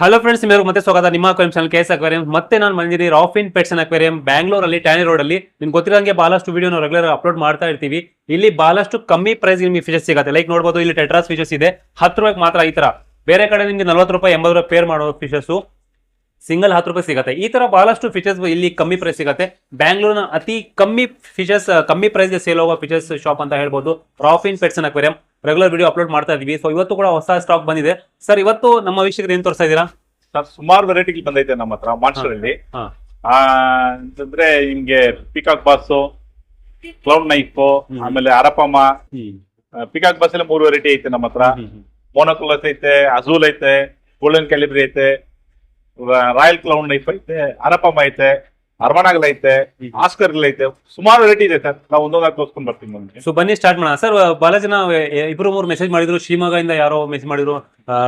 Hello friends ನಿಮಗೆ ಮತ್ತೆ ಸ್ವಾಗತ. ನಿಮ್ಮ ಅಕ್ವೇರಿಯಂ ಚಾನಲ್ ಕೇಸ್ ಅಕ್ವೇರಿಯಂ ಮತ್ತೆ ನಾನು ಬಂದಿದ್ದೀನಿ ರಾಫಿನ್ ಪೆಟ್ಸ್ ಅಕ್ವೇರಿಯಂ ಬ್ಯಾಂಗ್ಳೂರಲ್ಲಿ ಟ್ಯಾನಿ ರೋಡ್ ಅಲ್ಲಿ. ನಿಮ್ಗೆ ಗೊತ್ತಿರೋಂಗೆ ಬಹಳಷ್ಟು ವಿಡಿಯೋ ರೆಗ್ಯುಲರ್ ಅಪ್ಲೋಡ್ ಮಾಡ್ತಾ ಇರ್ತೀವಿ. ಇಲ್ಲಿ ಬಹಳಷ್ಟು ಕಮ್ಮಿ ಪ್ರೈಸ್ ನಿಮಗೆ ಫಿಶಸ್ ಸಿಗುತ್ತೆ. ಲೈಕ್ ನೋಡ್ಬೋದು, ಇಲ್ಲಿ ಟೆಟ್ರಾಸ್ ಫೀಚರ್ಸ್ ಇದೆ. ಹತ್ತು ರೂಪಾಯಿಗೆ ಮಾತ್ರ ಈ ತರ. ಬೇರೆ ಕಡೆ ನಿಮಗೆ ನಲ್ವತ್ತು ರೂಪಾಯಿ, ಎಂಬತ್ತು ರೂಪಾಯಿ ಪೇರ್ ಮಾಡೋ ಫೀಚರ್ಸು ಸಿಂಗಲ್ ಹತ್ತು ರೂಪಾಯಿ ಸಿಗುತ್ತೆ. ಈ ತರ ಬಹಳಷ್ಟು ಫೀಚರ್ಸ್ ಇಲ್ಲಿ ಕಮ್ಮಿ ಪ್ರೈಸ್ ಸಿಗುತ್ತೆ. ಬ್ಯಾಂಗ್ಳೂರ್ನ ಅತಿ ಕಮ್ಮಿ ಫೀಚರ್ಸ್ ಕಮ್ಮಿ ಪ್ರೈಸ್ಗೆ ಸೇಲ್ ಹೋಗೋ ಫೀಚರ್ಸ್ ಶಾಪ್ ಅಂತ ಹೇಳ್ಬೋದು. Raffin pets and aquarium regular video upload ಮಾಡ್ತಾ ಇದೀವಿ. ಸೊ ಇವತ್ತು ಕೂಡ ಹೊಸ ಸ್ಟಾಕ್ ಬಂದಿದೆ. ಸರ್ ಇವತ್ತು ನಮ್ಮ ವೀಕ್ಷಕರು ಏನ್ ತೋರಿಸ್ತಾ ಇದ್ದೀರಾ? ಸರ್ ಸುಮಾರು ವೆರೈಟಿ ಬಂದೈತೆ ನಮ್ಮ ಹತ್ರ ಮಾನ್ಸ್ಟರ್ ಅಲ್ಲಿ. ಅಂತಂದ್ರೆ ನಿಮ್ಗೆ ಪಿಕಾಕ್ ಬಾಸ್ ಕ್ಲೌಡ್ ನೈಫ್ ಆಮೇಲೆ ಅರಪಮ್ಮ. ಪಿಕಾಕ್ ಬಾಸ್ ಅಲ್ಲಿ ಮೂರು ವೆರೈಟಿ ಐತೆ ನಮ್ಮ ಹತ್ರ. ಮೋನೋಕುಲಸ್ ಐತೆ ಅಜೂಲ್ ಐತೆ ಗೋಲ್ಡನ್ ಕ್ಯಾಲಿಬ್ರಿ ಐತೆ ರಾಯಲ್ ಕ್ಲೌಡ್ ನೈಫ್ ಐತೆ ಅರಪಮ್ಮ ಐತೆ. ಅರ್ಮನಾಗಲ್ ಐತೆ ಹ್ಮ್. ಆಸ್ಕರ್ ಐತೆ ಸುಮಾರು ವೆರೈಟಿ ಇದೆ ಸರ್. ನಾವು ಒಂದೊಂದಾಗಿ ತೋರಿಸ್ಕೊಂಡ್ ಬರ್ತೀವಿ ನಿಮ್ಗೆ ಸೊ ಬನ್ನಿ ಸ್ಟಾರ್ಟ್ ಮಾಡೋಣ. ಸರ್ ಬಹಳ ಜನ ಇಬ್ರು ಮೂರು ಮೆಸೇಜ್ ಮಾಡಿದ್ರು. ಶಿವಮೊಗ್ಗದಿಂದ ಯಾರೋ ಮೆಸೇಜ್ ಮಾಡಿದ್ರು.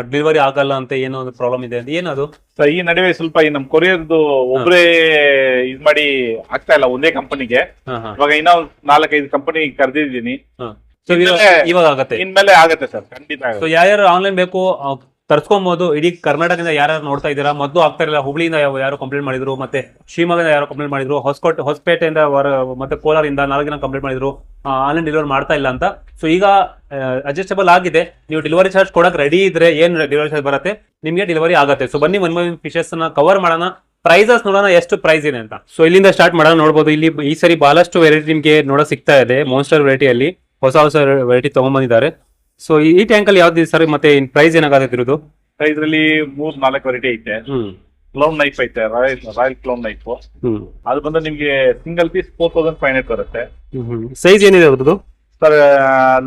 ಡೆಲಿವರಿ ಆಗಲ್ಲ ಅಂತ ಏನೋ ಒಂದು ಪ್ರಾಬ್ಲಮ್ ಇದೆ ಅಂತ. ಏನದು? ಸರ್ ಈ ನಡುವೆ ಸ್ವಲ್ಪ ಈ ನಮ್ ಕೊರಿಯರ್ದು ಒಬ್ಬರೇ ಇದ್ ಮಾಡಿ ಆಗ್ತಾ ಇಲ್ಲ ಒಂದೇ ಕಂಪನಿಗೆ ಇವಾಗ ಇನ್ನೂ ನಾಲ್ಕೈದು ಕಂಪನಿ ಕರೆದಿದ್ದೀನಿ. ಇವಾಗ- ಆಗತ್ತೆ. ಇನ್ಮೇಲೆ ಆಗತ್ತೆ ಸರ್ ಖಂಡಿತ ಸೊ. ಯಾರ್ಯಾರು ಆನ್ಲೈನ್ ಬೇಕು ಆ, ತರ್ಸ್ಕೊಬೋದು. ಇಡೀ ಕರ್ನಾಟಕದಿಂದ ಯಾರು ನೋಡ್ತಾ ಇದ್ದೀರಾ? ಮೊದಲು ಆಗ್ತಾ ಇರಲಿಲ್ಲ. ಹುಬ್ಳಿಯಿಂದ ಯಾರು ಕಂಪ್ಲೇಂಟ್ ಮಾಡಿದ್ರು ಮತ್ತೆ ಶಿವಮೊಗ್ಗದಿಂದ ಯಾರು ಕಂಪ್ಲೇಂಟ್ ಮಾಡಿದ್ರು ಹೊಸಕೋಟೆ ಹೊಸಪೇಟೆಯಿಂದ ಮತ್ತೆ ಕೋಲಾರಿಂದ ನಾಲ್ಕು ಜನ ಕಂಪ್ಲೇಂಟ್ ಮಾಡಿದ್ರು. ಆನ್ಲೈನ್ ಡೆಲಿವರಿ ಮಾಡ್ತಾ ಇಲ್ಲ ಅಂತ. ಸೊ ಈಗ ಅಡ್ಜಸ್ಟಬಲ್ ಆಗಿದೆ. ನೀವು ಡೆಲಿವರಿ ಚಾರ್ಜ್ ಕೊಡಕ್ ರೆಡಿ ಇದ್ರೆ ಏನು ಡೆಲಿವರಿ ಚಾರ್ಜ್ ಬರುತ್ತೆ? ನಿಮಗೆ ಡೆಲಿವರಿ ಆಗುತ್ತೆ. ಸೊ ಬನ್ನಿ ಒನ್ ಫಿಶಸ್ನ ಕವರ್ ಮಾಡೋಣ. ಪ್ರೈಸಸ್ ನೋಡೋಣ ಎಷ್ಟು ಪ್ರೈಸ್ ಇದೆ ಅಂತ. ಸೊ ಇಲ್ಲಿಂದ ಸ್ಟಾರ್ಟ್ ಮಾಡೋಣ ನೋಡ್ಬೋದು. ಇಲ್ಲಿ ಈ ಸರಿ ಬಹಳಷ್ಟು ವೆರೈಟಿ ನಿಮಗೆ ನೋಡೋ ಸಿಗ್ತಾ ಇದೆ. ಮೋನ್ಸ್ಟರ್ ವೆರೈಟಿಯಲ್ಲಿ ಹೊಸ ಹೊಸ ವೆರೈಟಿ ತಗೊಂಡ್ಬಂದಿದ್ದಾರೆ ಸೊ ಈ ಟ್ಯಾಂಕ್ ಅಲ್ಲಿ ಯಾವ್ದು ಸರ್ ಮತ್ತೆ ಪ್ರೈಸ್ ಏನಾಗತ್ತೆ ಇರೋದು? ಇದ್ರಲ್ಲಿ ಮೂರ್ ನಾಲ್ಕು ವೆರೈಟಿ ಐತೆ. ಹ್ಮ್. ಕ್ಲೌನ್ ನೈಫ್ ಐತೆ ರಾಯಲ್ ರಾಯಲ್ ಕ್ಲೌನ್ ನೈಫ್ ಹ್ಮ್. ಅದು ಬಂದ್ರೆ ನಿಮ್ಗೆ single piece four thousand five hundred ಬರುತ್ತೆ. ಸೈಜ್ ಏನಿದೆ ಅದ್ರದ್ದು? ಸರ್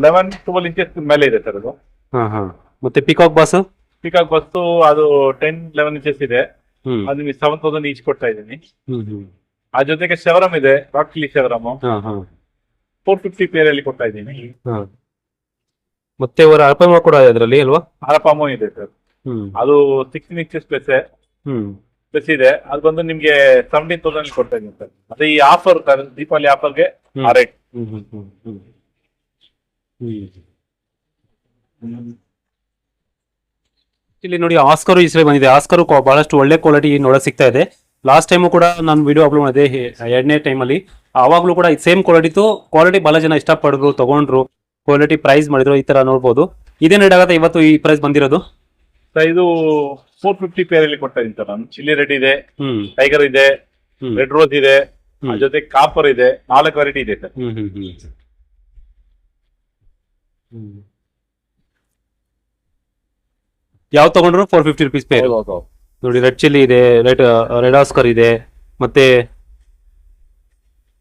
ಲೆವೆನ್ ಟ್ವೆಲ್ ಇಂಚಸ್ ಮೇಲೆ ಇದೆ ಸರ್ ಅದು. ಹಾ ಹಾ. ಮತ್ತೆ ಪಿಕಾಕ್ ಬಾಸ್ ಪಿಕಾಕ್ ಬಸ್ಸು ಅದು ಟೆನ್ ಲೆವೆನ್ ಇಂಚಸ್ ಇದೆ. ಹ್ಮ್. ಅದು ನಿಮ್ಗೆ ಸೆವೆನ್ ತೌಸಂಡ್ ಈಚ್ ಕೊಡ್ತಾ ಇದ್ದೀನಿ. ಹ್ಮ್ ಹ್ಮ್. ಆ ಜೊತೆಗೆ ಶವರಮ್ ಇದೆ ರಾಕ್ಲಿ ಶವರಮ್ ಹಾ ಹಾ. ಫೋರ್ ಫಿಫ್ಟಿ ಪೇರ್ ಅಲ್ಲಿ ಕೊಡ್ತಾ ಇದ್ದೀನಿ. ಹಾ. ಮತ್ತೆ ಇವರ ಅಲ್ಪಮ ಕೂಡ ಅದರಲ್ಲಿ ಅಲ್ವಾ? ಅರಪಾಮು ಇದೆ ಸರ್. ಹ್ಮ್. ಅದು ಸಿಕ್ಸ್ಟೀನ್ ಇಂಚಸ್ ಪ್ಲಸ್ ಹ್ಮ್. ಪ್ಲಸ್ ಇದೆ. ಅದು ಬಂದು ನಿಮ್ಗೆ ಸೆವೆಂಟೀನ್ ತೌಸಂಡ್ ಕೊಡ್ತಾ ಇದ್ದೀನಿ ಸರ್. ಮತ್ತೆ ಈ ಆಫರ್ ದೀಪಾವಳಿ ಆಫರ್ಗೆ. ಆ ರೇಟ್ ಹ್ಮ್ ಹ್ಮ್ ಹ್ಮ್ ಹ್ಮ್. ಹ್ಮ್. ಇಲ್ಲಿ ನೋಡಿ ಆಸ್ಕರು ಈ ಸರಿ ಬಂದಿದೆ. ಆಸ್ಕರು ಕೊ- ಬಹಳಷ್ಟು ಒಳ್ಳೆ ಕ್ವಾಲಿಟಿ ನೋಡಕ್ ಸಿಗ್ತಾ ಇದೆ. ಲಾಸ್ಟ್ ಟೈಮು ಕೂಡ ನಾನು ವಿಡಿಯೋ ಅಪ್ಲೋಡ್ ಮಾಡಿದೆ ಹೆ- ಎರಡನೇ ಟೈಮಲ್ಲಿ ಆವಾಗಲೂ ಕೂಡ ಸೇಮ್ ಕ್ವಾಲಿಟಿ ಕ್ವಾಲಿಟಿ ಬಹಳ ಜನ ಇಷ್ಟಪಡಿದ್ರು ತಗೊಂಡ್ರು. ಕ್ವಾಲಿಟಿ ಪ್ರೈಸ್ ಮಾಡಿದ್ರು ಈ ತರ ನೋಡ್ಬೋದು. ಇದೇನು ರೇಟ್ ಆಗುತ್ತೆ ಇವತ್ತು ಈ ಪ್ರೈಸ್ ಬಂದಿರೋದು? ಇದು ಫೋರ್ ಫಿಫ್ಟಿ ಪೇರ್ ಅಲ್ಲಿ ಕೊಡ್ತಾ ಇದ್ದೀನಿ ಸರ್ ನಾನು. ಚಿಲ್ಲಿ ರೆಡ್ ಇದೆ ಹ್ಮ್. ಟೈಗರ್ ಇದೆ ಹ್ಮ್. ರೆಡ್ ರೋಸ್ ಇದೆ ಹ್ಮ್. ಜೊತೆ ಕಾಪರ್ ಇದೆ ನಾಲ್ಕು ವೆರೈಟಿ ಇದೆ ಸರ್. ಹ್ಮ್ ಹ್ಮ್ ಹ್ಮ್ ಹ್ಮ್ ಯಾವ ತಗೊಂಡ್ರು? ಫೋರ್ ಫಿಫ್ಟಿ ರುಪೀಸ್ ಪೇ ನೋಡಿ ರೆಡ್ ಚಿಲ್ಲಿ ಇದೆ ರೆಡ್ ರೆಡ್ ಆಸ್ಕರ್ ಇದೆ ಮತ್ತೆ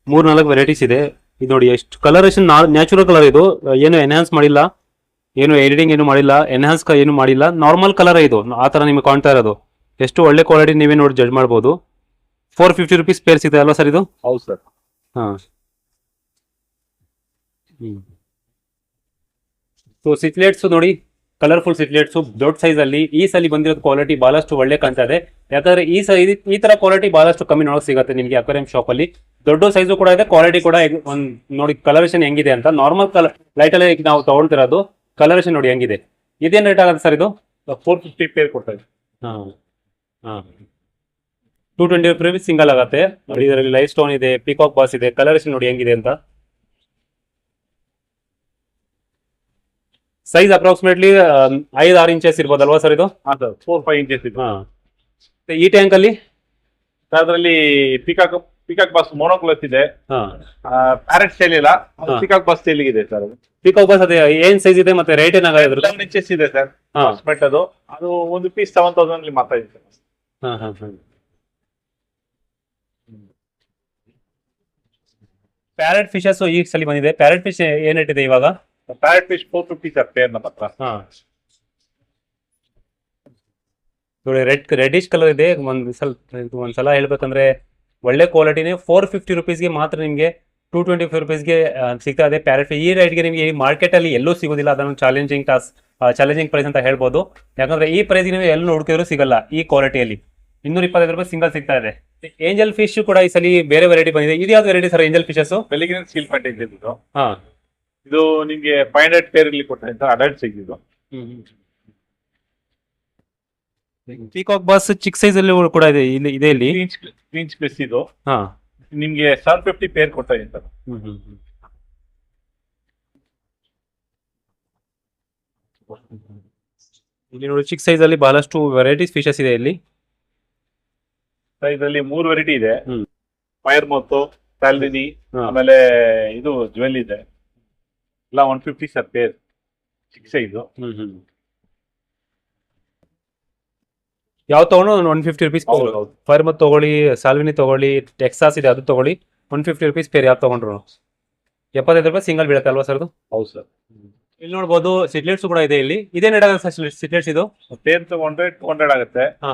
ಮೂರ್ ನಾಲ್ಕು ವೆರೈಟೀಸ್ ಇದೆ. ಇದು ನೋಡಿ ಎಷ್ಟು ಕಲರೇಷನ್ ನ್ಯಾಚುರಲ್ ಕಲರ್ ಇದು. ಏನು ಎನ್ಹಾನ್ಸ್ ಮಾಡಿಲ್ಲ. ಏನು ಎಡಿಟಿಂಗ್ ಏನು ಮಾಡಿಲ್ಲ. ಎನ್ಹಾನ್ಸ್ ಏನು ಮಾಡಿಲ್ಲ. ನಾರ್ಮಲ್ ಕಲರ್ ಇದು. ಆ ಥರ ನಿಮಗೆ ಕಾಣ್ತಾ ಇರೋದು. ಎಷ್ಟು ಒಳ್ಳೆ ಕ್ವಾಲಿಟಿ ನೀವೇ ನೋಡಿ ಜಡ್ಜ್ ಮಾಡ್ಬೋದು. ಫೋರ್ ಫಿಫ್ಟಿ ರುಪೀಸ್ ಪೇರ್ ಸಿಗ್ತದೆ ಅಲ್ವಾ ಸರ್ ಇದು? ಹೌದು ಸರ್. ಹಾಂ. ಸೊ ಸಿಟ್ಲೇಟ್ಸು ನೋಡಿ ಕಲರ್ಫುಲ್ ಸಿಟ್ಲೇಟ್ಸು ದೊಡ್ಡ ಸೈಜಲ್ಲಿ ಅಲ್ಲಿ ಈ ಸಲ ಬಂದಿರೋದು ಕ್ವಾಲಿಟಿ ಬಹಳಷ್ಟು ಒಳ್ಳೆ ಕಾಣ್ತಾ ಇದೆ. ಯಾಕಂದ್ರೆ ಈ ಸೈಜ್ ಈ- ತರ ಕ್ವಾಲಿಟಿ ಬಹಳಷ್ಟು ಕಮ್ಮಿ ನೋಡಕ್ ಸಿಗುತ್ತೆ ನಿಮಗೆ ಅಕ್ವೇರಿಯಂ ಶಾಪ್ ಅಲ್ಲಿ. ದೊಡ್ಡ ಸೈಜು ಕೂಡ ಇದೆ ಕ್ವಾಲಿಟಿ ಕೂಡ ಒಂದ್ ನೋಡಿ ಕಲರೇಷನ್ ಹೆಂಗಿದೆ ಅಂತ. ನಾರ್ಮಲ್ ಕಲರ್ ಲೈಟ್ ಅಲ್ಲಿ ನಾವು ತಗೊಳ್ತಿರೋದು ಕಲರೇಷನ್ ನೋಡಿ ಹೆಂಗಿದೆ. ಇದೇನ್ ರೇಟ್ ಆಗುತ್ತೆ ಸರ್ ಇದು? ಫೋರ್ ಫಿಫ್ಟಿ ಪೇರ್ ಕೊಡ್ತಾ ಇದೆ ಟೂ ಟ್ವೆಂಟಿ ರುಪೀಸ್ ಸಿಂಗಲ್ ಆಗುತ್ತೆ. ನೋಡಿ ಇದರಲ್ಲಿ ಲೈಫ್ ಸ್ಟೋನ್ ಇದೆ ಪಿಕಾಕ್ ಬಾಸ್ ಇದೆ ಕಲರೇಷನ್ ನೋಡಿ ಹೆಂಗಿದೆ ಅಂತ. ಸೈಜ್ ಅಪ್ರಾಕ್ಸಿಮೇಟ್ಲಿ ಐದು ಆರು ಇಂಚಸ್ ಇರ್ಬೋದಲ್ವಾ ಸರ್ ಇದು? ಫೋರ್ ಫೈವ್ ಇಂಚಸ್ ಇದೆ. ಈ ಟ್ಯಾಂಕ್ ಅಲ್ಲಿ? ಅದರಲ್ಲಿ ಪಿಕಾಕ್ ಪಿಕಾಕ್ ಬಸ್ ಮೋನೋಕ್ಲಸ್ ಇದೆ ಹಾ. ಪ್ಯಾರೆಟ್ ಸ್ಟೈಲ್ ಇಲ್ಲ. ಪಿಕಾಕ್ ಬಸ್ ಸ್ಟೈಲ್ ಇದೆ ಸರ್ ಅದು. ಪಿಕಾಕ್ ಬಾಸ್ ಅದೇ ಏನ್ ಸೈಜ್ ಇದೆ ಮತ್ತೆ ರೇಟ್ ಏನಾಗ ಇದ್ರು ಲೆವೆನ್ ಇಂಚಸ್ ಇದೆ ಸರ್. ಹಾ. ಬಟ್ ಅದು. ಅದು ಒಂದು ಪೀಸ್ ಸೆವೆನ್ ತೌಸಂಡ್ ಅಲ್ಲಿ ಮಾತಾ ಇದೆ ಸರ್. ಹಾ ಹಾ ಹಾ. ಪ್ಯಾರೆಟ್ ಫಿಶಸ್ ಈಗ ಸಲ ಬಂದಿದೆ. ಪ್ಯಾರೆಟ್ ಫಿಶ್ ಏನ್ ರೇಟ್ ಇದೆ ಇವಾಗ? Parrot fish four fifty sir pair ನಮ್ಮ ಹತ್ರ ಹಾ. ನೋಡಿ ರೆಡ್ ರೆಡಿಶ್ ಕಲರ್ ಇದೆ. ಒಂದು ಸಲ ಒಂದ್ಸಲ ಹೇಳ್ಬೇಕಂದ್ರೆ ಒಳ್ಳೆ ಕ್ವಾಲಿಟಿನೇ ಫೋರ್ ಫಿಫ್ಟಿ ರುಪೀಸ್ಗೆ ಮಾತ್ರ ನಿಮಗೆ ಟೂ ಟ್ವೆಂಟಿ ಫೈವ್ ರುಪೀಸ್ಗೆ ಸಿಗ್ತಾ ಇದೆ. ಪ್ಯಾರೆಟ್ ಈ ರೈಟ್ಗೆ ನಿಮಗೆ ಈ ಮಾರ್ಕೆಟಲ್ಲಿ ಎಲ್ಲೂ ಸಿಗೋದಿಲ್ಲ. ಅದನ್ನು ಚಾಲೆಂಜಿಂಗ್ ಟಾಸ್ ಚಾಲೆಂಜಿಂಗ್ ಪ್ರೈಸ್ ಅಂತ ಹೇಳ್ಬೋದು. ಯಾಕಂದ್ರೆ ಈ ಪ್ರೈಸ್ಗೆ ನೀವು ಎಲ್ಲೂ ಹುಡುಕಿದ್ರು ಸಿಗಲ್ಲ ಈ ಕ್ವಾಲಿಟಿಯಲ್ಲಿ ಇನ್ನೂರ ಇಪ್ಪತ್ತೈದು ರೂಪಾಯಿ ಸಿಂಗಲ್ ಸಿಗ್ತಾ ಇದೆ. ಏಂಜಲ್ ಫಿಶ್ ಕೂಡ ಈ ಸಲ ಬೇರೆ ವೆರೈಟಿ ಬಂದಿದೆ. ಇದು ಯಾವ್ದು ವೆರೈಟಿ ಸರ್ ಏಂಜಲ್ ಫಿಶಸ್ ಬೆಳಿಗ್ಗೆ ಸ್ಟೀಲ್ ಪ್ಯಾಂಟ್ ಇದೆ ಇದು. ಹಾ. ಇದು ನಿಮಗೆ ಫೈವ್ ಹಂಡ್ರೆಡ್ ಪೇರ್ ಇಲ್ಲಿ ಇದ್ದಾರೆ ಅಡಲ್ಟ್ ಸಿಗ್ತಿದ್ದು ಪೀಕಾಕ್ ಬಾಸ್ ಚಿಕ್ ಸೈಜ್ ಅಲ್ಲಿ ಕೂಡ ಇದೆ ಇಲ್ಲಿ ಇದೆ ಇಲ್ಲಿ. ಇಂಚ್ ಪ್ಲಸ್ ಇದು. ಹಾ. ನಿಮ್ಗೆ ಸೆವೆನ್ ಫಿಫ್ಟಿ ಪೇರ್ ಕೊಡ್ತಾ ಇದೆ ಸರ್. ಇಲ್ಲಿ ನೋಡಿ ಚಿಕ್ ಸೈಜ್ ಅಲ್ಲಿ ಬಹಳಷ್ಟು ವೆರೈಟೀಸ್ ಫಿಶಸ್ ಇದೆ ಇಲ್ಲಿ. ಇದರಲ್ಲಿ ಮೂರು ವೆರೈಟಿ ಇದೆ. ಫೈರ್ ಮತ್ತು ಸ್ಯಾಲ್ರಿನಿ ಆಮೇಲೆ ಇದು ಜುವೆಲ್ ಇದೆ. ಎಲ್ಲ ಒನ್ ಫಿಫ್ಟಿ ಸರ್ ಪೇರ್ ಚಿಕ್ಕ ಸೈಜು ಯಾವ ತಗೊಂಡು ಒನ್ ಫಿಫ್ಟಿ ರುಪೀಸ್ ಹೌದು ಹೌದು. ಫೈರ್ ಮತ್ತು ತಗೊಳ್ಳಿ ಸಾಲ್ವಿನಿ ತಗೊಳ್ಳಿ ಟೆಕ್ಸಾಸ್ ಇದೆ ಅದು ತಗೊಳ್ಳಿ ಒನ್ ಫಿಫ್ಟಿ ರುಪೀಸ್ ಪೇರ್ ಯಾವ್ದು ತಗೊಂಡ್ರು? ಎಪ್ಪತ್ತೈದು ರೂಪಾಯಿ ಸಿಂಗಲ್ ಬೀಳುತ್ತೆ ಅಲ್ವಾ ಸರ್ ಅದು? ಹೌದು ಸರ್ ಇಲ್ಲಿ ನೋಡ್ಬೋದು ಸಿಟ್ಲೆಟ್ಸ್ ಕೂಡ ಇದೆ ಇಲ್ಲಿ. ಇದೇನ್ ನೆಡ ಸರ್ ಸಿಟ್ಲೆಟ್ಸ್ ಇದು? ಪೇರ್ ತಗೊಂಡ್ರೆ ಟೂ ಹಂಡ್ರೆಡ್ ಆಗುತ್ತೆ. ಹಾ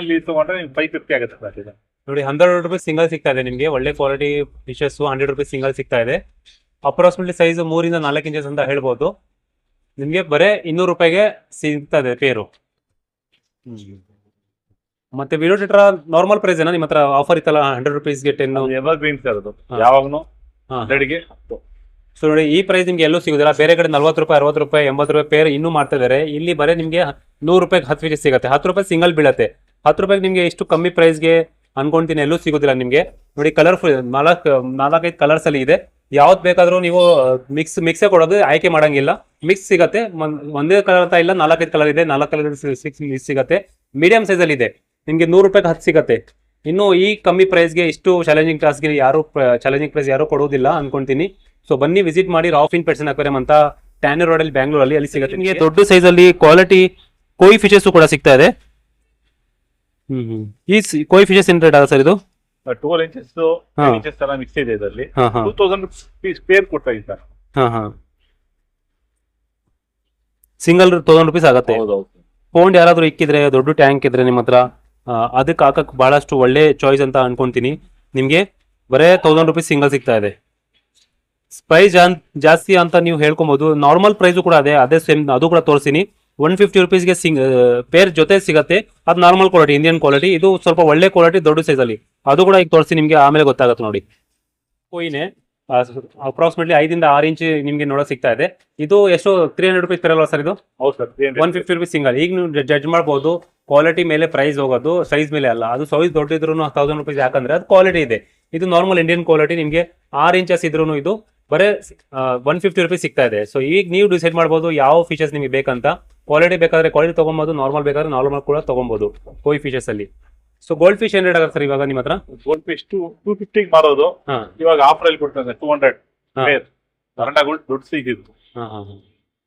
ಅಲ್ಲಿ ತಗೊಂಡ್ರೆ ನಿಮ್ಗೆ ಫೈವ್ ಫಿಫ್ಟಿ ಆಗುತ್ತೆ ಸರ್ ಇದು. ನೋಡಿ ಹಂಡ್ರೆಡ್ ರುಪೀಸ್ ಸಿಂಗಲ್ ಸಿಗ್ತಾ ಇದೆ ನಿಮಗೆ. ಒಳ್ಳೆ quality fishes hundred rupees single ಸಿಗ್ತಾ ಇದೆ. ಅಪ್ರಾಕ್ಸಿಮೇಟ್ಲಿ ಸೈಜ್ ಮೂರಿಂದ ನಾಲ್ಕು ಇಂಚಸ್ ಅಂತ ಹೇಳ್ಬೋದು. ನಿಮಗೆ ಬರೇ ಇನ್ನೂರು ರೂಪಾಯಿಗೆ ಸಿಗ್ತಾ ಇದೆ ಪೇರು ಮತ್ತೆ ವಿಡಿಯೋ ಟೆಟ್ರಾ ನಾರ್ಮಲ್ ಪ್ರೈಸ್ ಏನಾ? ನಿಮ್ಮ ಹತ್ರ ಆಫರ್ ಇತ್ತಲ್ಲ ಹಂಡ್ರೆಡ್ ರುಪೀಸ್ಗೆ ಟೆನ್ ಎವರ್ ಗ್ರೀನ್ ಸರ್ ಅದು. ಯಾವಾಗ್ನು ಹಂಡ್ರೆಡ್ಗೆ ಸೊ ನೋಡಿ ಈ ಪ್ರೈಸ್ ನಿಮ್ಗೆ ಎಲ್ಲೂ ಸಿಗೋದಿಲ್ಲ. ಬೇರೆ ಕಡೆ ನಲ್ವತ್ತು ರೂಪಾಯಿ ಅರವತ್ತು ರೂಪಾಯಿ ಎಂಬತ್ತು ರೂಪಾಯಿ ಪೇರ್ ಇನ್ನೂ ಮಾಡ್ತಾ ಇದಾರೆ. ಇಲ್ಲಿ ಬರೀ ನಿಮಗೆ ನೂರು ರೂಪಾಯಿಗೆ ಹತ್ತು ಪೀಸ್ ಸಿಗುತ್ತೆ. ಹತ್ತು ರೂಪಾಯಿ ಸಿಂಗಲ್ ಬೀಳತ್ತೆ. ಹತ್ತು ರೂಪಾಯಿಗೆ ನಿಮಗೆ ಇಷ್ಟು ಕಮ್ಮಿ ಪ್ರೈಸ್ಗೆ ಅನ್ಕೊಂತೀನಿ ಎಲ್ಲೂ ಸಿಗೋದಿಲ್ಲ ನಿಮಗೆ. ನೋಡಿ ಕಲರ್ಫುಲ್ ನಾಲ್ಕು ನಾಲ್ಕೈದು ಕಲರ್ಸ್ ಅಲ್ಲಿ ಇದೆ. ಯಾವ್ದು ಬೇಕಾದ್ರೂ ನೀವು ಮಿಕ್ಸ್ ಮಿಕ್ಸೇ ಕೊಡೋದು ಆಯ್ಕೆ ಮಾಡಂಗಿಲ್ಲ. ಮಿಕ್ಸ್ ಸಿಗತ್ತೆ. ಒಂದ್- ಕಲರ್ ಅಂತ ಇಲ್ಲ ನಾಲ್ಕೈದು ಕಲರ್ ಇದೆ. ನಾಲ್ಕು ಕಲರ್ ಸಿಕ್ಸ್ ಸಿಗುತ್ತೆ ಸಿಗತ್ತೆ. ಮೀಡಿಯಂ ಸೈಜ್ ಅಲ್ಲಿ ಇದೆ. ನಿಮಗೆ ನೂರು ರೂಪಾಯಿಗೆ ಹತ್ತು ಸಿಗತ್ತೆ. ಇನ್ನು ಈ ಕಮ್ಮಿ ಪ್ರೈಸ್ಗೆ ಇಷ್ಟು ಚಾಲೆಂಜಿಂಗ್ ಕ್ಲಾಸ್ಗೆ ಯಾರು ಚಾಲೆಂಜಿಂಗ್ ಪ್ರೈಸ್ ಯಾರು ಕೊಡೋದಿಲ್ಲ ಅನ್ಕೊಂತೀನಿ. ಸೊ ಬನ್ನಿ ವಿಸಿಟ್ ಮಾಡಿ ರಾಫ್ ಇನ್ ಪೆಟ್ಸನ್ ಅಕ್ವೇರಿಯಂ ಅಂತ ಟ್ಯಾನರ್ ರೋಡ್ ಅಲ್ಲಿ ಬ್ಯಾಂಗ್ಳೂರಲ್ಲಿ ಅಲ್ಲಿ ಸಿಗುತ್ತೆ ನಿಮಗೆ. ದೊಡ್ಡ ಸೈಜ್ ಅಲ್ಲಿ ಕ್ವಾಲಿಟಿ ಕೋಯಿ ಫಿಶಸ್ ಕೂಡ ಸಿಗ್ತಾ ಇದೆ. ಈ ಕೋಯಿ ಫಿಶಸ್ ಏನ್ ರೇಟ್ ಆಗ ಸರ್ ಇದು? ಟೂಲ್ ಇಂಚಸ್ ಹಾ. ಇಂಚಸ್ ತರ ಮಿಕ್ಸ್ ಇದೆ ಇದರಲ್ಲಿ. ಟೂ ತೌಸಂಡ್ ಪೀಸ್ ಪೇರ್ ಕೊಡ್ತಾ ಇದ್ದೀನಿ ಸರ್ ಹಾ ಹಾ. ಸಿಂಗಲ್ ತೌಸಂಡ್ ರುಪೀಸ್ ಆಗತ್ತೆ. ಪೌಂಡ್ ಯಾರಾದ್ರೂ ಇಕ್ಕಿದ್ರೆ ದೊಡ್ಡ ಟ್ಯಾಂಕ್ ಇದ್ರೆ ನಿಮ್ಮ ಹತ್ರ ಅದಕ್ಕೆ ಹಾಕಕ್ಕೆ ಬಹಳಷ್ಟು ಒಳ್ಳೆ ಚಾಯ್ಸ್ ಅಂತ ಅನ್ಕೊಂತೀನಿ. ನಿಮಗೆ ಬರೇ ತೌಸಂಡ್ ರುಪೀಸ್ ಸಿಂಗಲ್ ಸಿಗ್ತಾ ಇದೆ. ಪ್ರೈಸ್ ಜಾಸ್ತಿ ಅಂತ ನೀವು ಹೇಳ್ಕೊಬೋದು. ನಾರ್ಮಲ್ ಪ್ರೈಸು ಕೂಡ ಅದೇ ಅದೇ ಸೇಮ್ ಅದು ಕೂಡ ತೋರಿಸ್ತೀನಿ ಒನ್ ಫಿಫ್ಟಿ ರುಪೀಸ್ಗೆ ಸಿಂಗ್ ಪೇರ್ ಜೊತೆ ಸಿಗುತ್ತೆ. ಅದು ನಾರ್ಮಲ್ ಕ್ವಾಲಿಟಿ ಇಂಡಿಯನ್ ಕ್ವಾಲಿಟಿ ಇದು ಸ್ವಲ್ಪ ಒಳ್ಳೆ ಕ್ವಾಲಿಟಿ ದೊಡ್ಡ ಸೈಜಲ್ಲಿ ಅದು ಕೂಡ ಈಗ ತೋರಿಸಿ ನಿಮಗೆ ಆಮೇಲೆ ಗೊತ್ತಾಗುತ್ತೆ ನೋಡಿ. ಕೊಯ್ನೆ ಅಪ್ರಾಕ್ಸಿಮೇಟ್ಲಿ ಐದಿಂದ ಆರು ಇಂಚ್ ನಿಮಗೆ ನೋಡೋ ಸಿಗ್ತಾ ಇದೆ. ಇದು ಎಷ್ಟು ತ್ರೀ ಹಂಡ್ರೆಡ್ ರುಪೀಸ್ ಪೇರಲ್ವಾ ಸರ್ ಇದು? ಹೌದು sir one fifty rupees single ಈಗ ನೀವು ಜಡ್ಜ್ ಮಾಡ್ಬೋದು. ಕ್ವಾಲಿಟಿ ಮೇಲೆ ಪ್ರೈಸ್ ಹೋಗೋದು ಸೈಜ್ ಮೇಲೆ ಅಲ್ಲ. ಅದು ಸೈಜ್ ದೊಡ್ಡಿದ್ರು ತೌಸಂಡ್ ರುಪೀಸ್ ಯಾಕಂದ್ರೆ ಅದು ಕ್ವಾಲಿಟಿ ಇದೆ. ಇದು ನಾರ್ಮಲ್ ಇಂಡಿಯನ್ ಕ್ವಾಲಿಟಿ ನಿಮಗೆ ಆರು ಇಂಚಸ್ ಇದ್ರೂ ಇದು ಬರೇ ಒನ್ ಫಿಫ್ಟಿ ರುಪೀಸ್ ಸಿಗ್ತಾ ಇದೆ. ಸೊ ಈಗ ನೀವು ಡಿಸೈಡ್ ಮಾಡ್ಬೋದು ಯಾವ ಫೀಚರ್ಸ್ ನಿಮಗೆ ಬೇಕಂತ. ಕ್ವಾಲಿಟಿ ಬೇಕಾದ್ರೆ ಕ್ವಾಲಿಟಿ ತೊಗೊಬೋದು ನಾರ್ಮಲ್ ಬೇಕಾದ್ರೆ ನಾರ್ಮಲ್ ಕೂಡ ತೊಗೊಬೋದು. ಕೋಯಿ ಫೀಚರ್ಸ್ ಅಲ್ಲಿ. ಸೊ ಗೋಲ್ಡ್ ಫಿಶ್ ಏನ್ ರೇಟ್ ಆಗುತ್ತೆ ಸರ್ ಇವಾಗ ನಿಮ್ಮ ಹತ್ರ gold fish to two fifty ಮಾರೋದು. ಇವಾಗ ಆಫರ್ ಅಲ್ಲಿ ಕೊಡ್ತಾರೆ ಟೂ ಹಂಡ್ರೆಡ್ ಒರಂಡಾ ಗೋಲ್ಡ್ ದೊಡ್ಡ ಹಾ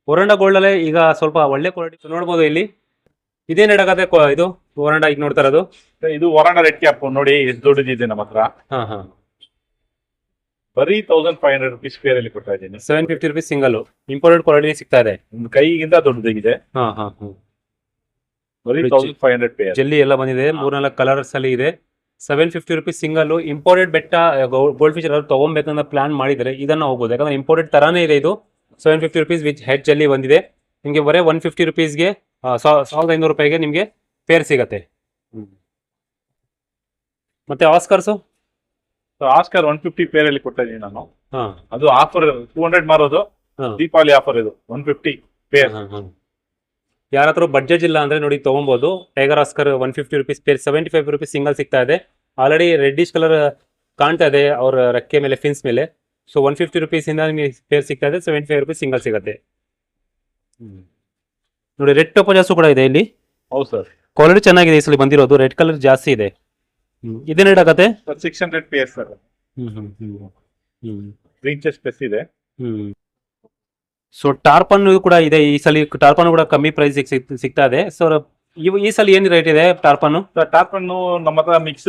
ಒರಂಡ ಗೋಲ್ಡ್ ಅಲ್ಲೇ ಈಗ ಸ್ವಲ್ಪ ಒಳ್ಳೆ ಕ್ವಾಲಿಟಿ ನೋಡ್ಬೋದು ಇಲ್ಲಿ. ಇದೇನ್ ರೇಟ್ ಇದು ವರಾಂಡ ಈಗ ನೋಡ್ತಾ ಇರೋದು? ಇದು ವರಾಂಡ ರೆಡ್ ಕ್ಯಾಪ್ ನೋಡಿ ಎಷ್ಟು ದೊಡ್ಡದಿದೆ ನಮ್ಮ ಹತ್ರ. ಹಾ ಹಾ. ಬರೀ thousand five hundred rupees pair ಅಲ್ಲಿ ಕೊಡ್ತಾ ಇದ್ದೀನಿ. Seven fifty rupees single imported quality ಸಿಗ್ತಾ ಇದೆ. ಕೈಗಿಂತ ದೊಡ್ಡದಾಗಿದೆ. ಹಾ ಹಾ ಹಾ. ಬರೀ thousand five hundred pair jelly ಎಲ್ಲ ಬಂದಿದೆ. ಮೂರ್ನಾಲ್ಕು ಕಲರ್ಸ್ ಅಲ್ಲಿ ಇದೆ. Seven fifty rupees single imported betta gold fish ಏನಾದ್ರು ತಗೊಬೇಕಂತ ಪ್ಲಾನ್ ಮಾಡಿದರೆ ಇದನ್ನ ಹೋಗ್ಬೋದು. ಯಾಕಂದ್ರೆ ಇಂಪೋರ್ಟೆಡ್ ತರಾನೇ ಇದೆ ಇದು. Seven fifty rupees with head jelly ಬಂದಿದೆ. ನಿಮಗೆ ಬರೇ ಒನ್ ಫಿಫ್ಟಿ ರುಪೀಸ್ಗೆ ಸಾವಿರದ ಐನೂರು ರೂಪಾಯಿಗೆ ನಿಮಗೆ ಪೇರ್ ಸಿಗತ್ತೆ. ಮತ್ತೆ oscars oscar one fifty pair ಅಲ್ಲಿ ಕೊಡ್ತಾ ನಾನು. ಅದು ಆಫರ್ ಟೂ ಹಂಡ್ರೆಡ್ ಮಾರೋದು ದೀಪಾವಳಿ ಆಫರ್ ಇದು ಒನ್ ಫಿಫ್ಟಿ ಪೇರ್ ಯಾರ ಹತ್ರ ಬಡ್ಜೆಟ್ ಇಲ್ಲ ಅಂದ್ರೆ ನೋಡಿ ತಗೊಬಹುದು tiger oscar one fifty rupees pair seventy five rupees single ಸಿಗ್ತಾ ಇದೆ. ಆಲ್ರೆಡಿ ರೆಡ್ಡಿಶ್ ಕಲರ್ ಕಾಣ್ತಾ ಇದೆ ಅವ್ರ ರೆಕ್ಕೆ ಮೇಲೆ ಫಿನ್ಸ್ ಮೇಲೆ. ಸೊ ಒನ್ ಫಿಫ್ಟಿ ರುಪೀಸ್ ಇಂದ ನಿಮಗೆ ಪೇರ್ ಸಿಗ್ತಾ ಇದೆ ಸೆವೆಂಟಿ ಫೈವ್ ರುಪೀಸ್ ಸಿಂಗಲ್ ಸಿಗುತ್ತೆ ನೋಡಿ ರೆಡ್ ಟೊಪೋಜಾಸು ಕೂಡ ಇದೆ ಇಲ್ಲಿ. ಹೌದು ಸರ್. ಕ್ವಾಲಿಟಿ ಚೆನ್ನಾಗಿದೆ ಈ ಸಲ ಬಂದಿರೋದು. ರೆಡ್ ಕಲರ್ ಜಾಸ್ತಿ ಇದೆ. ಇದೇನು ರೇಟ್ ಆಗತ್ತೆ? Six hundred pair sir. Three inches plus ಇದೆ. ಸೊ ಟಾರ್ಪನ್ ಕೂಡ ಇದೆ. ಈ ಸಲ ಟಾರ್ಪನ್ ಕೂಡ ಕಮ್ಮಿ ಪ್ರೈಸ್ ಸಿಗ್ತಾ ಇದೆ. ಸೊ ಇವು ಈ ಸಲ ಏನ್ ರೇಟ್ ಇದೆ ಟಾರ್ಪನ್ ಟಾರ್ಪನ್ ನಮ್ಮ ಹತ್ರ ಮಿಕ್ಸ್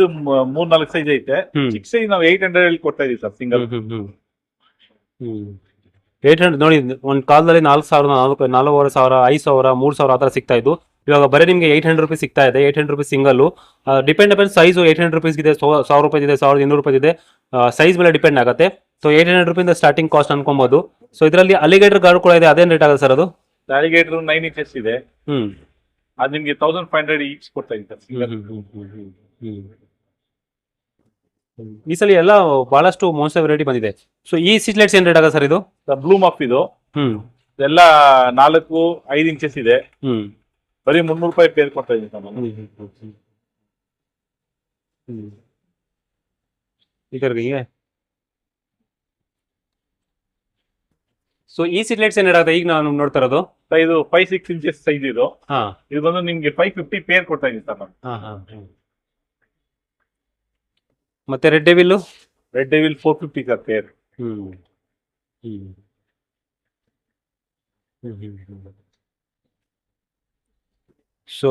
ಮೂರ್ ನಾಲ್ಕು ಸೈಜ್ ಐತೆ. ಸಿಕ್ಸ್ ಸೈಜ್ ನಾವು ಏಟ್ ಹಂಡ್ರೆಡ್ ಅಲ್ಲಿ ಕೊಡ್ತಾ ಇದೀವಿ ಸರ್ ಸಿಂಗಲ್ ಏಟ್ ಹಂಡ್ರೆಡ್ ನೋಡಿ ಒಂದು ಕಾಲದಲ್ಲಿ ನಾಲ್ಕು ಸಾವಿರ ನಾಲ್ಕು ನಾಲ್ಕೂವರೆ ಸಾವಿರ ಐದು ಸಾವಿರ ಮೂರು ಸಾವಿರ ಆ ಥರ ಸಿಗ್ತಾ ಇದ್ದು ಇವಾಗ ಬರೀ ನಿಮಗೆ ಏಟ್ ಹಂಡ್ರೆಡ್ ರುಪೀಸ್ ಸಿಗ್ತಾ ಇದೆ eight hundred rupees single. Depend upon size eight hundred rupees ಇದೆ ಸಾವಿರ ರೂಪಾಯಿ ಇದೆ ಸಾವಿರದ ಇನ್ನೂರು ರೂಪಾಯಿ ಇದೆ. ಸೈಜ್ ಮೇಲೆ ಡಿಪೆಂಡ್ ಆಗುತ್ತೆ. So eight hundred rupees starting cost ಅನ್ಕೊಬೋದು. So ಇದರಲ್ಲಿ ಅಲಿಗೇಟರ್ ಗಾರ್ಡ್ ಕೂಡ ಇದೆ ಅದೇನು ರೇಟ್ ಆಗುತ್ತೆ ಸರ್ ಅದು? ಅಲಿಗೇಟರ್ ನೈನ್ ಇಂಚಸ್ ಇದೆ. ಹ್ಮ್. ಅದು ನಿಮಗೆ ತೌಸಂಡ್ ಫೈವ್ ಹಂಡ್ರೆಡ್ ಈಚ್ ಕೊಡ್ತಾ ಇದ್ದಾರೆ ಈ ಸಲ ಎಲ್ಲ ಬಹಳಷ್ಟು ಮೋಸ್ಟ್ ವೆರೈಟಿ ಬಂದಿದೆ. ಸೊ ಈ ಸಿಟ್ಲೆಟ್ಸ್ ಏನ್ ರೇಟ್ ಆಗ ಸರ್ ಇದು? ಬ್ಲೂ ಮಫ್ ಇದು. ಹ್ಮ್. ಎಲ್ಲ ನಾಲ್ಕು ಐದು ಇಂಚಸ್ ಇದೆ. ಹ್ಮ್. ಬರೀ ಮುನ್ನೂರು ರೂಪಾಯಿ ಪೇರ್ ಕೊಡ್ತಾ ಇದ್ದೀನಿ ಸರ್ ನಾನು. ಇದರಿಗೆ ಸೊ ಈ ಸಿಟ್ಲೆಟ್ಸ್ ಏನ್ ಆಗುತ್ತೆ? ಈಗ ನಾನು ನೋಡ್ತಾ ಇರೋದು. ಸರ್, ಇದು ಫೈವ್ ಸಿಕ್ಸ್ ಇಂಚಸ್ ಸೈಜ್ ಇದು. ಹಾ. ಇದು ಬಂದು ನಿಮ್ಗೆ ಫೈವ್ ಫಿಫ್ಟಿ ಪೇರ್ ಕೊಡ್ತಾ ಇದ್ದೀನಿ ಸರ್ ನಾನು. ಹಾ ಹಾ ಮತ್ತೆ red devil red devil four fifty pair ಹ್ಮ್. ಹ್ಮ್. ಸೊ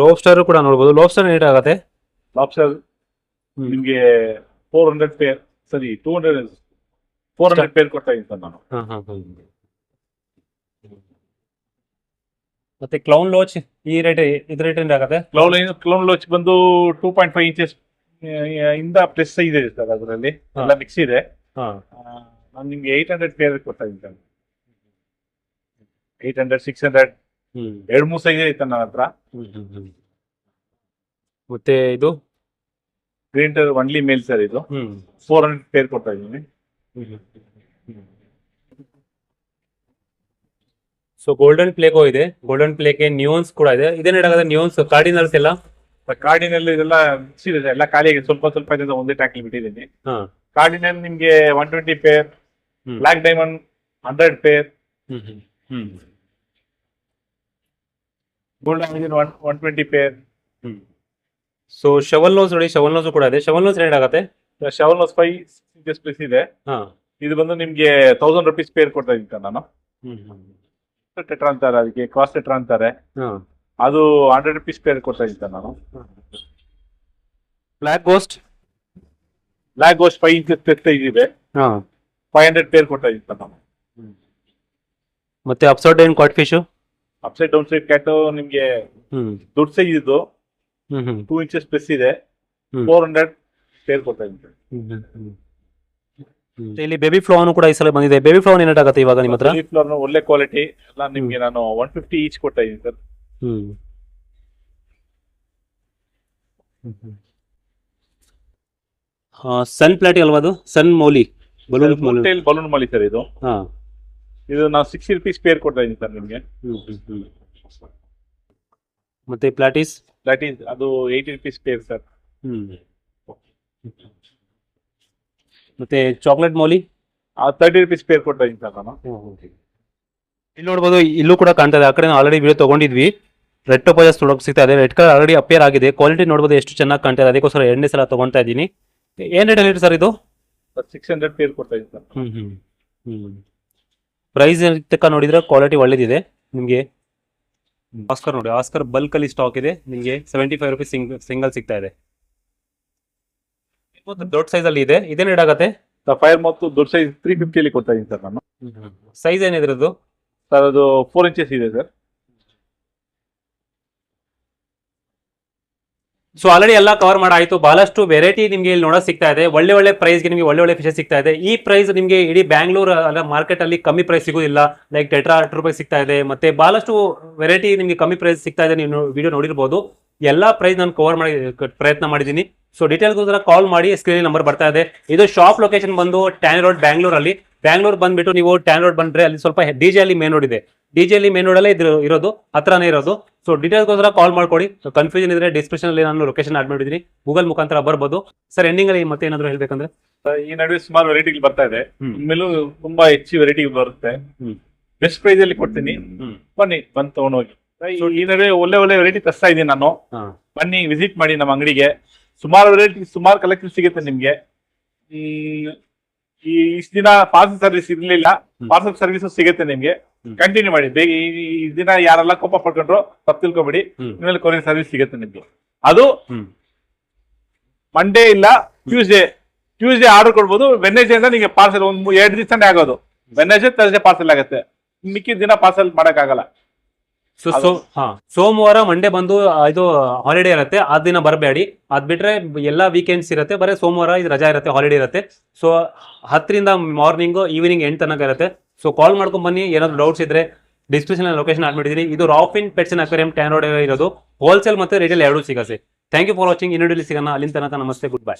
ಲೋಬ್ಸ್ಟರ್ ಕೂಡ ನೋಡ್ಬೋದು. ಲೋಬ್ಸ್ಟರ್ ರೇಟ್ ಆಗತ್ತೆ? ಲಾಬ್ಸ್ಟರ್ ನಿಮ್ಗೆ ಫೋರ್ ಹಂಡ್ರೆಡ್ ಪೇರ್ ಸರಿ two hundred four hundred pair ಕೊಡ್ತಾ ಇದ್ದೀನಿ ಸರ್ ನಾನು. ಮತ್ತೆ ಕ್ಲೌನ್ ಲೋಚ್ ಈ ರೇಟ್ ಇದ್ ರೇಟ್ ಏನ್ ಆಗತ್ತೆ? ಕ್ಲೌನ್ ಕ್ಲೌನ್ ಲೋಚ್ ಬಂದು ಟೂ ಪಾಯಿಂಟ್ ಫೈವ್ ಇಂಚಸ್ ಇಂದ ಪ್ರೆಸ್ ಇದೆ ಸರ್ ಅದರಲ್ಲಿ. ಎಲ್ಲ ಮಿಕ್ಸ್ ಇದೆ. ನಾನು ನಿಮ್ಗೆ ಏಯ್ಟ್ ಹಂಡ್ರೆಡ್ ಪೇರ್ ಕೊಡ್ತಾ ಇದ್ದೀನಿ sir eight hundred six hundred ಎರಡು ಮೂರು ಸೈಜ್ ಐತೆ ನನ್ನ ಹತ್ರ. ಮತ್ತೆ ಇದು? Green terror only male sir ಇದು. ಫೋರ್ ಹಂಡ್ರೆಡ್ ಪೇರ್ ಕೊಡ್ತಾ ಇದ್ದೀನಿ. ಸೊ ಗೋಲ್ಡನ್ ಪ್ಲೇಗೋ ಇದೆ. ಗೋಲ್ಡನ್ ಪ್ಲೇಗೆ ನ್ಯೂನ್ಸ್ ಕೂಡ ಇದೆ. ಇದೇನ್ ಹೇಳಾಗತ್ತೆ ನ್ಯೂನ್ಸ್ ಕಾರ್ಡಿನಲ್ಸ್ ಎಲ್ಲ? ಕಾರ್ಡಿನಲ್ಲಿ ಇದೆಲ್ಲ ಇದೆ ಎಲ್ಲ ಖಾಲಿಯಾಗಿ ಸ್ವಲ್ಪ ಸ್ವಲ್ಪ ಇದೆ ಒಂದೇ ಟ್ಯಾಂಕಲ್ಲಿ ಬಿಟ್ಟಿದ್ದೀನಿ. ಕಾಡಿನಲ್ಲಿ ನಿಮ್ಗೆ one twenty pair. Black diamond hundred pair gold one one twenty pair so shovel nose ನೋಡಿ ಶವಲ್ ನೋಸ್ ಕೂಡ ಇದೆ. ಶವಲ್ ನೋಸ್ ರೇಟ್ ಆಗತ್ತೆ? ಶವಲ್ ಫೈವ್ ಇಂಚಸ್ ಪ್ಲಸ್ ಇದೆ. ಹಾ. ಇದು ಬಂದು ನಿಮ್ಗೆ ತೌಸಂಡ್ ರುಪೀಸ್ ಪೇರ್ ಕೊಡ್ತಾ ಇದ್ದೀನಿ ನಾನು. ಹ್ಮ್ ಹ್ಮ್. ಟೆಟ್ರಾ ಅಂತಾರೆ ಅದಕ್ಕೆ ಕ್ರಾಸ್ ಟೆಟ್ರಾ ಅಂತಾರೆ ಹಾ. ಅದು ಹಂಡ್ರೆಡ್ ರುಪೀಸ್ ಪೇರ್ ಕೊಡ್ತಾ ಇದ್ದೆ ನಾನು. Black ghost black ghost five inch plus ಇದೆ ಹಾ. ಫೈವ್ ಹಂಡ್ರೆಡ್ ಪೇರ್ ಕೊಡ್ತಾ ಇದ್ದೆ ನಾನು. ಮತ್ತೆ upside down cat fish upside down side cat ನಿಮ್ಗೆ ಹ್ಮ್. ದೊಡ್ಡ ಸೈಜ್ ಇದು ಹ್ಮ್ ಹ್ಮ್. ಟೂ ಇಂಚಸ್ ಪ್ಲಸ್ ಇದೆ. ಹ್ಮ್. ಫೋರ್ ಹಂಡ್ರೆಡ್ ಪೇರ್ ಕೊಡ್ತಾ ಇದ್ದೀನಿ ಮತ್ತೆ ಇಲ್ಲಿ ಬೇಬಿ ಫ್ಲೋನು ಕೂಡ ಈ ಸಲ ಬಂದಿದೆ. ಬೇಬಿ ಫ್ಲೋನ್ ಏನಾಗುತ್ತೆ ಇವಾಗ ನಿಮ್ಮ ಹತ್ರ? Flower ಒಳ್ಳೆ ಕ್ವಾಲಿಟಿ ಎಲ್ಲ ನಿಮ್ಗೆ ನಾನು ಒನ್ ಫಿಫ್ಟಿ ಈಚ್ ಕೊಟ್ಟಿದ್ದೀನಿ ಇದ್ದೀನಿ ಸರ್. ಹ್ಮ್. ಸನ್ ಪ್ಲಾಟಿ ಅಲ್ವಾ ಅದು? Sun molly. Balloon molly. Balloon molly sir ಇದು. ಹಾ. ಇದು ನಾವು ಸಿಕ್ಸ್ಟಿ ರುಪೀಸ್ ಪೇರ್ ಕೊಡ್ತಾ ಇದೀನಿ ಸರ್ ನಿಮಗೆ. ಮತ್ತೆ ಪ್ಲಾಟಿಸ್? ದಟ್ ಈಸ್ ಅದು ಏಯ್ಟಿ ರುಪೀಸ್ ಪೇರ್ ಸರ್. ಹ್ಮ್. ಮತ್ತೆ chocolate molly? Thirty rupees pair ಕೊಡ್ತಾ ಇದೀನಿ ಸರ್ ನಾನು. ಇಲ್ಲಿ ನೋಡ್ಬೋದು ಇಲ್ಲೂ ಕೂಡ ಕಾಣ್ತಾ ಇದೆ. ಆ ಕಡೆ ಆಲ್ರೆಡಿ ವಿಡಿಯೋ ತಗೊಂಡಿದ್ವಿ. ರೆಡ್ ಟೋಪೋಜಸ್ ನೋಡೋಕೆ ಸಿಗ್ತಾ ಇದೆ ರೆಡ್ ಕಲರ್ ಆಲ್ರೆಡಿ ಅಪೇರ್ ಆಗಿದೆ. ಕ್ವಾಲಿಟಿ ನೋಡ್ಬೋದು ಎಷ್ಟು ಚೆನ್ನಾಗಿ ಕಾಣ್ತಾ ಇದೆ ಅದಕ್ಕೋಸ್ಕರ ಎರಡನೇ ಸಲ ತಗೊಂತಾ ಇದ್ದೀನಿ. ಏನ್ ರೇಟ್ ಹೇಳಿ ಸರ್ ಇದು? ಸಿಕ್ಸ್ ಹಂಡ್ರೆಡ್ ಪೇರ್ ಕೊಡ್ತಾ ಇದ್ದೀನಿ ಸರ್. ಹ್ಞೂ ಹ್ಮ್ ಪ್ರೈಸ್ ತಕ್ಕ ನೋಡಿದ್ರೆ ಕ್ವಾಲಿಟಿ ಒಳ್ಳೇದಿದೆ ನಿಮಗೆ. ಆಸ್ಕರ್ ನೋಡಿ ಆಸ್ಕರ್ ಬಲ್ಕ್ ಅಲ್ಲಿ ಸ್ಟಾಕ್ ಇದೆ. ನಿಮಗೆ ಸೆವೆಂಟಿ ಫೈವ್ ರುಪೀಸ್ ಸಿಂಗಲ್ ಸಿಗ್ತಾ ಇದೆ. ದೊಡ್ಡ ಸೈಜ್ ಅಲ್ಲಿ ಇದೆ. ರೇಟ್ ಆಗುತ್ತೆ? ಫೈರ್ ಮತ್ತು ದೊಡ್ಡ ಸೈಜ್ ತ್ರೀ ಫಿಫ್ಟಿಯಲ್ಲಿ ಕೊಡ್ತಾ ಇದ್ದೀನಿ ಸರ್ ನಾನು. ಸೈಜ್ ಏನಿದ್ರದ್ದು ಸರ್ ಅದು ಫೋರ್ ಇಂಚಸ್ ಇದೆ ಸರ್. ಸೊ ಆಲ್ರೆಡಿ ಎಲ್ಲ ಕವರ್ ಮಾಡಾಯಿತು. ಬಹಳಷ್ಟು ವೆರೈಟಿ ನಿಮಗೆ ಇಲ್ಲಿ ನೋಡೋ ಸಿಗ್ತಾ ಇದೆ. ಒಳ್ಳೆ ಒಳ್ಳೆ ಪ್ರೈಸ್ಗೆ ನಿಮಗೆ ಒಳ್ಳೆ ಒಳ್ಳೆ ಫಿಶಸ್ ಸಿಗ್ತಾ ಇದೆ. ಈ ಪ್ರೈಸ್ ನಿಮಗೆ ಇಡೀ ಬ್ಯಾಂಗ್ಳೂರ್ ಅಲ್ಲ ಮಾರ್ಕೆಟ್ ಅಲ್ಲಿ ಕಮ್ಮಿ ಪ್ರೈಸ್ ಸಿಗೋದಿಲ್ಲ. ಲೈಕ್ ಟೆಟ್ರಾ ಹತ್ತು ರೂಪಾಯಿ ಸಿಗ್ತಾ ಇದೆ. ಮತ್ತೆ ಬಹಳಷ್ಟು ವೆರೈಟಿ ನಿಮಗೆ ಕಮ್ಮಿ ಪ್ರೈಸ್ ಸಿಗ್ತಾ ಇದೆ. ನೀವು ವಿಡಿಯೋ ನೋಡಿರ್ಬೋದು. ಎಲ್ಲ ಪ್ರೈಸ್ ನಾನು ಕವರ್ ಮಾಡಿ, ಪ್ರಯತ್ನ ಮಾಡಿದ್ದೀನಿ. ಸೊ ಡೀಟೇಲ್ಗೋಸ್ಕರ ಕಾಲ್ ಮಾಡಿ ಸ್ಕ್ರೀನ್ ನಂಬರ್ ಬರ್ತಾ ಇದೆ. ಇದು ಶಾಪ್ ಲೊಕೇಶನ್ ಬಂದು ಟ್ಯಾನ್ ರೋಡ್ ಬ್ಯಾಂಗ್ಳೂರಲ್ಲಿ ಬ್ಯಾಂಗ್ಳೂರ್ ಬಂದ್ಬಿಟ್ಟು ನೀವು ಟ್ಯಾನ್ ರೋಡ್ ಬಂದ್ರೆ ಅಲ್ಲಿ ಸ್ವಲ್ಪ ಡಿ ಜೆ ಅಲ್ಲಿ ಮೇನ್ ರೋಡ್ ಇದೆ. ಡಿ ಜೆ ಅಲ್ಲಿ ಮೇನ್ ರೋಡ್ ಅಲ್ಲೇ ಇದ್ರ ಇರೋದು ಹತ್ರನೇ ಇರೋದು. ಸೊ ಡೀಟೇಲ್ಸ್ಗೋಸ್ಕರ ಕಾಲ್ ಮಾಡ್ಕೊಡಿ. ಕನ್ಫ್ಯೂಷನ್ ಇದ್ರೆ ಡಿಸ್ಕ್ರಿಪ್ಷನ್ ಅಲ್ಲಿ ನಾನು ಲೊಕೇಶನ್ ಆಡ್ ಮಾಡಿದ್ದೀನಿ. ಗೂಗಲ್ ಮುಖಾಂತರ ಬರ್ಬೋದು. ಸರ್ ಎಂಡಿಂಗ್ ಅಲ್ಲಿ ಮತ್ತೆ ಏನಾದ್ರು ಹೇಳ್ಬೇಕಂದ್ರೆ? ಈ ನಡುವೆ ಸುಮಾರು ವೆರೈಟಿಗಳು ಬರ್ತಾ ಇದೆ. ಇನ್ಮೇಲೂ ತುಂಬಾ ಹೆಚ್ಚು ವೆರೈಟಿ ಬರುತ್ತೆ. ಬೆಸ್ಟ್ ಪ್ರೈಸ್ ಅಲ್ಲಿ ಕೊಡ್ತೀನಿ. ಬನ್ನಿ ಬಂದು ತಗೊಂಡೋಗಿ. ಈ- ನಡುವೆ ಒಳ್ಳೆ ಒಳ್ಳೆ ವೆರೈಟಿ ತರ್ಸ್ತಾ ಇದ್ದೀನಿ ನಾನು. ಬನ್ನಿ ವಿಸಿಟ್ ಮಾಡಿ ನಮ್ಮ ಅಂಗಡಿಗೆ. ಸುಮಾರು ವೆರೈಟಿ ಸುಮಾರು ಕಲೆಕ್ಷನ್ ಸಿಗುತ್ತೆ ನಿಮ್ಗೆ. ಈ ಇಷ್ಟ ದಿನ ಪಾರ್ಸಲ್ ಸರ್ವಿಸ್ ಇರ್ಲಿಲ್ಲ. ಪಾರ್ಸಲ್ ಸರ್ವಿಸ್ ಸಿಗುತ್ತೆ ನಿಮ್ಗೆ. ಕಂಟಿನ್ಯೂ ಮಾಡಿ. ಬೇಗ ಈ ದಿನ ಯಾರೆಲ್ಲ ಕೋಪ ಪಡ್ಕೊಂಡ್ರು ತಪ್ಪು ತಿಳ್ಕೊಬೇಡಿ. ಇನ್ಮೇಲೆ ಕೊರಿಯರ್ ಸರ್ವಿಸ್ ಸಿಗುತ್ತೆ ನಿಮ್ಗೆ. ಅದು ಮಂಡೇ ಇಲ್ಲ ಟ್ಯೂಸ್ಡೇ ಟ್ಯೂಸ್ಡೇ ಆರ್ಡರ್ ಕೊಡ್ಬೋದು. ವೆನ್ನೆಸ್ಡೇ ಇಂದ ನಿಮಗೆ ಪಾರ್ಸಲ್ ಒಂದು ಎರಡು ದಿವಸನೇ ಆಗೋದು. ವೆನ್ನೆಸ್ಡೇ ತರ್ಸ್ಡೇ ಪಾರ್ಸಲ್ ಆಗುತ್ತೆ. ಮಿಕ್ಕಿದ ದಿನ ಪಾರ್ಸಲ್ ಮಾಡಕ್ಕಾಗಲ್ಲ. ಸೊ ಸೋ ಹಾ. ಸೋಮವಾರ ಮಂಡೇ ಬಂದು ಇದು ಹಾಲಿಡೇ ಇರುತ್ತೆ ಆ ದಿನ ಬರಬೇಡಿ. ಅದ್ ಬಿಟ್ರೆ ಎಲ್ಲಾ ವೀಕೆಂಡ್ಸ್ ಇರುತ್ತೆ ಬರೀ ಸೋಮವಾರ ಇದು ರಜಾ ಇರುತ್ತೆ ಹಾಲಿಡೇ ಇರುತ್ತೆ. ಸೊ ಹತ್ತರಿಂದ ಮಾರ್ನಿಂಗ್ ಈವ್ನಿಂಗ್ ಎಂಟ್ ತನಕ ಇರುತ್ತೆ. ಸೊ ಕಾಲ್ ಮಾಡ್ಕೊಂಡ್ ಬನ್ನಿ ಏನಾದ್ರು ಡೌಟ್ಸ್ ಇದ್ರೆ ಡಿಸ್ಕ್ರಿಪ್ಷನ್ ಲೊಕೇಶನ್ ಆಡ್ ಮಾಡಿದ್ದೀನಿ. ಇದು Raffin pets aquarium Tannery Road ಇರೋದು. ಹೋಲ್ಸೇಲ್ ಮತ್ತೆ ರಿಟೇಲ್ ಎರಡೂ ಸಿಗತ್ತೆ. ಥ್ಯಾಂಕ್ ಯು ಫಾರ್ ವಾಚಿಂಗ್ ಇನ್ನೊಂದು ಸಿಗೋಣ. ಅಲ್ಲಿಂದ ತನಕ ನಮಸ್ತೆ ಗುಡ್ ಬೈ